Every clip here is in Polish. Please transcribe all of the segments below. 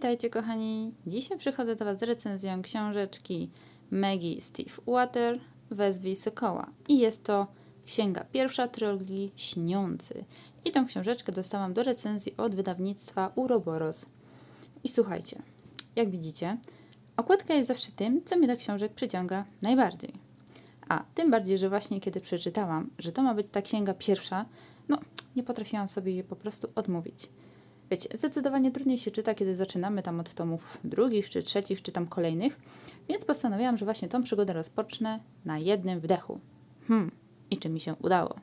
Witajcie kochani. Dzisiaj przychodzę do Was z recenzją książeczki Maggie Steve Water Wezwij Sokoła. I jest to księga pierwsza trylogii Śniący. I tą książeczkę dostałam do recenzji od wydawnictwa Uroboros. I słuchajcie, jak widzicie, okładka jest zawsze tym, co mnie do książek przyciąga najbardziej. A tym bardziej, że właśnie kiedy przeczytałam, że to ma być ta księga pierwsza, no nie potrafiłam sobie jej po prostu odmówić. Wiecie, zdecydowanie trudniej się czyta, kiedy zaczynamy tam od tomów drugich, czy trzecich, czy tam kolejnych, więc postanowiłam, że właśnie tą przygodę rozpocznę na jednym wdechu. Hmm, i czy mi się udało?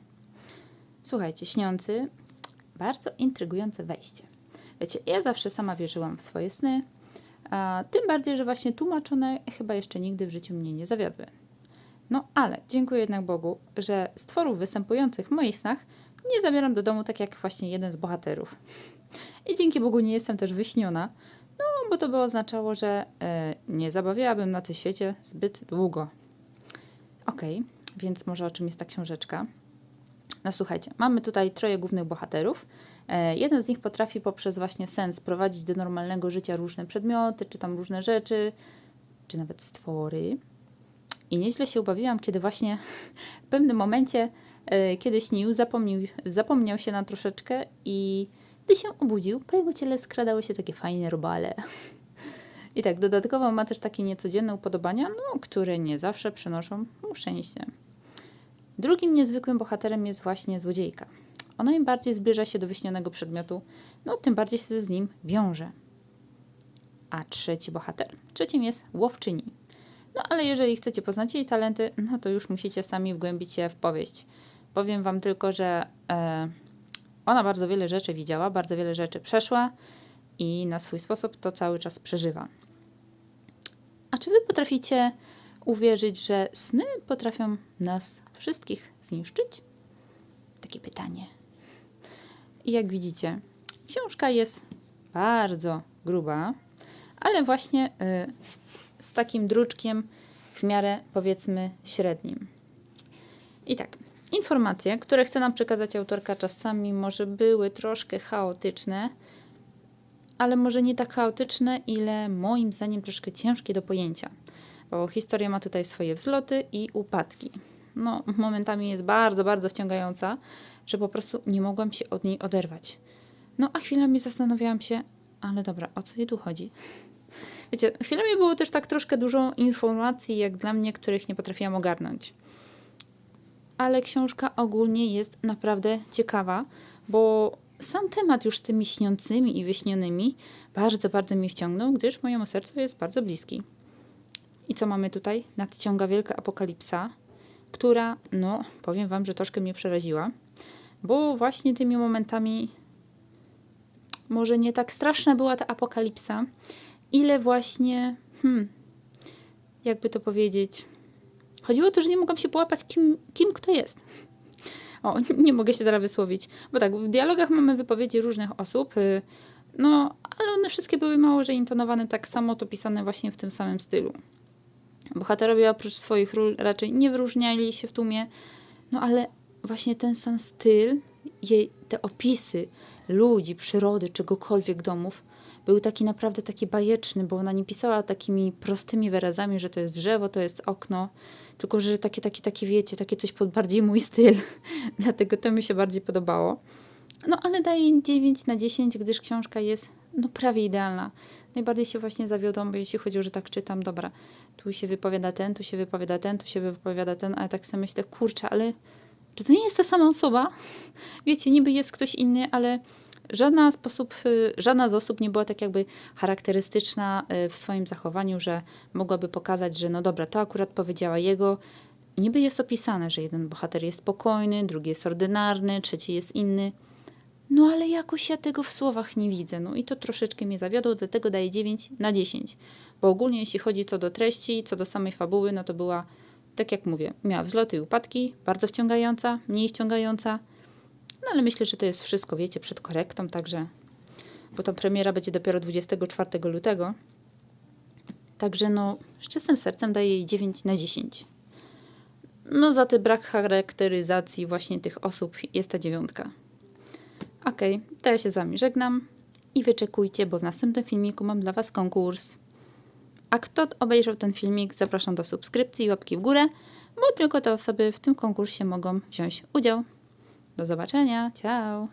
Słuchajcie, śniący, bardzo intrygujące wejście. Wiecie, ja zawsze sama wierzyłam w swoje sny, a tym bardziej, że właśnie tłumaczone chyba jeszcze nigdy w życiu mnie nie zawiodły. No ale dziękuję jednak Bogu, że stworów występujących w moich snach nie zabieram do domu tak jak właśnie jeden z bohaterów. I dzięki Bogu nie jestem też wyśniona, no bo to by oznaczało, że e, nie zabawiałabym na tym świecie zbyt długo. Okej, więc może o czym jest ta książeczka? No słuchajcie, mamy tutaj troje głównych bohaterów. E, jeden z nich potrafi poprzez właśnie sens prowadzić do normalnego życia różne przedmioty, czy tam różne rzeczy, czy nawet stwory. I nieźle się ubawiłam, kiedy właśnie w pewnym momencie, e, kiedy śnił, zapomniał się na troszeczkę i gdy się obudził, po jego ciele skradały się takie fajne robale. I tak, dodatkowo ma też takie niecodzienne upodobania, no, które nie zawsze przynoszą mu szczęście. Drugim niezwykłym bohaterem jest właśnie złodziejka. Ona im bardziej zbliża się do wyśnionego przedmiotu, no tym bardziej się z nim wiąże. A trzeci bohater. Trzecim jest łowczyni. No ale jeżeli chcecie poznać jej talenty, no to już musicie sami wgłębić się w powieść. Powiem wam tylko, że e, ona bardzo wiele rzeczy widziała, bardzo wiele rzeczy przeszła i na swój sposób to cały czas przeżywa. A czy wy potraficie uwierzyć, że sny potrafią nas wszystkich zniszczyć? Takie pytanie. I jak widzicie, książka jest bardzo gruba, ale właśnie y, z takim druczkiem w miarę powiedzmy średnim. I tak, informacje, które chce nam przekazać autorka, czasami może były troszkę chaotyczne, ale może nie tak chaotyczne, ile moim zdaniem troszkę ciężkie do pojęcia, bo historia ma tutaj swoje wzloty i upadki. No, momentami jest bardzo, bardzo wciągająca, że po prostu nie mogłam się od niej oderwać. No, a chwilami zastanawiałam się, ale dobra, o co jej tu chodzi? Wiecie, chwilami było też tak troszkę dużo informacji, jak dla mnie, których nie potrafiłam ogarnąć. Ale książka ogólnie jest naprawdę ciekawa, bo sam temat już z tymi śniącymi i wyśnionymi bardzo, bardzo mnie wciągnął, gdyż mojemu sercu jest bardzo bliski. I co mamy tutaj? Nadciąga wielka apokalipsa, która, no, powiem Wam, że troszkę mnie przeraziła, bo właśnie tymi momentami może nie tak straszna była ta apokalipsa, ile właśnie, hmm, jakby to powiedzieć, chodziło o to, że nie mogłam się połapać, kim, kim kto jest. O, nie mogę się teraz wysłowić, bo tak, w dialogach mamy wypowiedzi różnych osób, y, no, ale one wszystkie były mało, że intonowane tak samo, to pisane właśnie w tym samym stylu. Bohaterowie oprócz swoich ról raczej nie wyróżniali się w tłumie, no ale właśnie ten sam styl, jej, te opisy ludzi, przyrody, czegokolwiek, domów, był taki naprawdę taki bajeczny, bo ona nie pisała takimi prostymi wyrazami, że to jest drzewo, to jest okno, tylko że takie, takie, takie wiecie, takie coś pod bardziej mój styl. Dlatego to mi się bardziej podobało. No ale daję 9 na 10, gdyż książka jest no prawie idealna. Najbardziej się właśnie zawiodłam, bo jeśli chodzi o, że tak czytam, dobra, tu się wypowiada ten, tu się wypowiada ten, tu się wypowiada ten, ale tak sobie myślę, kurczę, ale czy to nie jest ta sama osoba? Wiecie, niby jest ktoś inny, ale żadna, sposób, y, żadna z osób nie była tak jakby charakterystyczna y, w swoim zachowaniu, że mogłaby pokazać, że no dobra, to akurat powiedziała jego. Niby jest opisane, że jeden bohater jest spokojny, drugi jest ordynarny, trzeci jest inny. No ale jakoś ja tego w słowach nie widzę. No i to troszeczkę mnie zawiodło, dlatego daję 9 na 10. Bo ogólnie jeśli chodzi co do treści, co do samej fabuły, no to była, tak jak mówię, miała wzloty i upadki, bardzo wciągająca, mniej wciągająca. No ale myślę, że to jest wszystko, wiecie, przed korektą, także, bo ta premiera będzie dopiero 24 lutego. Także no, z czystym sercem daję jej 9 na 10. No za ten brak charakteryzacji właśnie tych osób jest ta dziewiątka. Ok, to ja się z Wami żegnam i wyczekujcie, bo w następnym filmiku mam dla Was konkurs. A kto obejrzał ten filmik, zapraszam do subskrypcji i łapki w górę, bo tylko te osoby w tym konkursie mogą wziąć udział. Do zobaczenia, ciao!